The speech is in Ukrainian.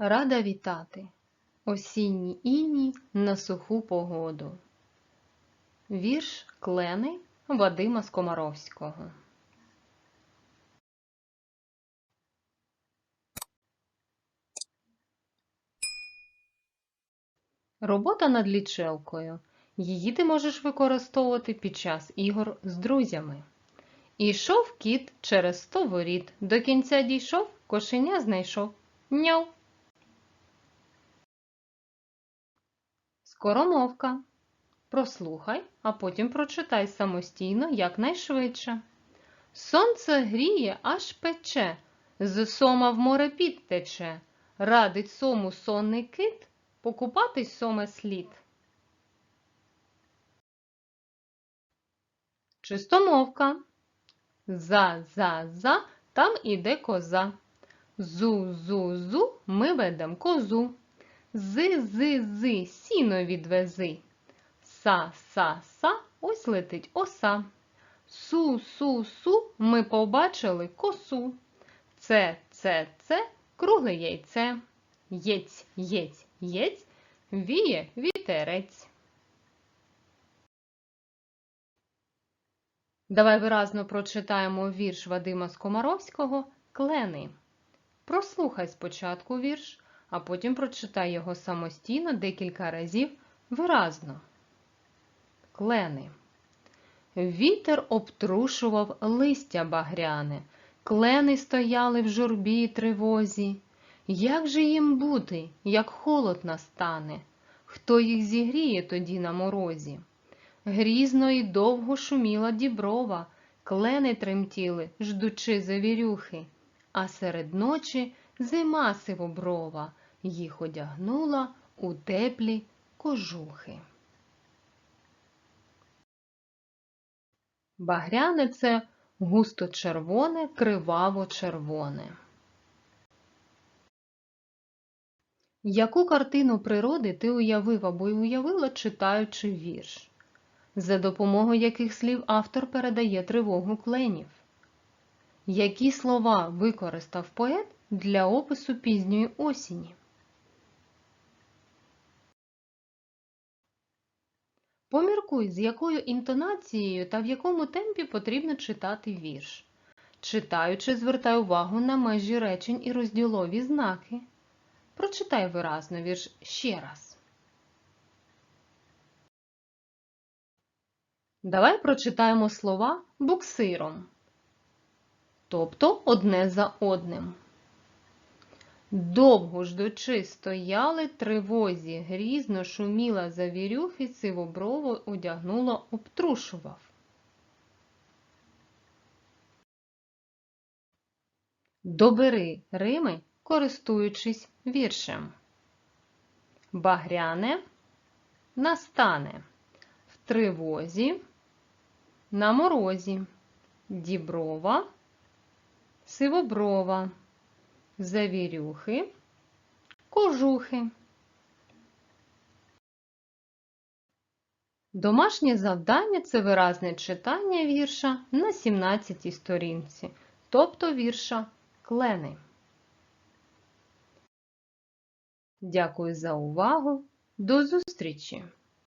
Рада вітати осінній іній на суху погоду. Вірш Клени Вадима Скомаровського. Робота над лічелкою. Її ти можеш використовувати під час ігор з друзями. Ішов кіт через сто воріт. До кінця дійшов, кошеня знайшов. Няв. Скоромовка. Прослухай, а потім прочитай самостійно якнайшвидше. Сонце гріє, аж пече, з сома в море підтече. Радить сому сонний кит, покупатись соме слід. Чистомовка. За, за, за, там іде коза. Зу, зу, зу, ми ведем козу. Зи, зи, зи, сіно відвези. Са, са, са, ось летить оса. Су, су, су, ми побачили косу. Це, це, це, кругле яйце. Єць, єць, єць, віє вітерець. Давай виразно прочитаємо вірш Вадима Скомаровського Клени. Прослухай спочатку вірш, а потім прочитай його самостійно декілька разів виразно. Клени. Вітер обтрушував листя багряне, клени стояли в журбі й тривозі. Як же їм бути, як холод настане? Хто їх зігріє тоді на морозі? Грізно й довго шуміла діброва, клени тремтіли, ждучи завірюхи, а серед ночі зима сивоброва їх одягнула у теплі кожухи. Багряне це густо червоне, криваво червоне. Яку картину природи ти уявив або й уявила, читаючи вірш? За допомогою яких слів автор передає тривогу кленів? Які слова використав поет для опису пізньої осені? Поміркуй, з якою інтонацією та в якому темпі потрібно читати вірш. Читаючи, звертай увагу на межі речень і розділові знаки. Прочитай виразно вірш ще раз. Давай прочитаємо слова буксиром, тобто одне за одним. Довго ждучи стояли тривозі, грізно шуміла завірюхи, сивоброво одягнула, обтрушував. Добери Рими, користуючись віршем. Багряне настане в тривозі, на морозі, діброва, сивоброва завірюхи, кожухи. Домашнє завдання це виразне читання вірша на 17 сторінці, тобто вірша клени. Дякую за увагу. До зустрічі!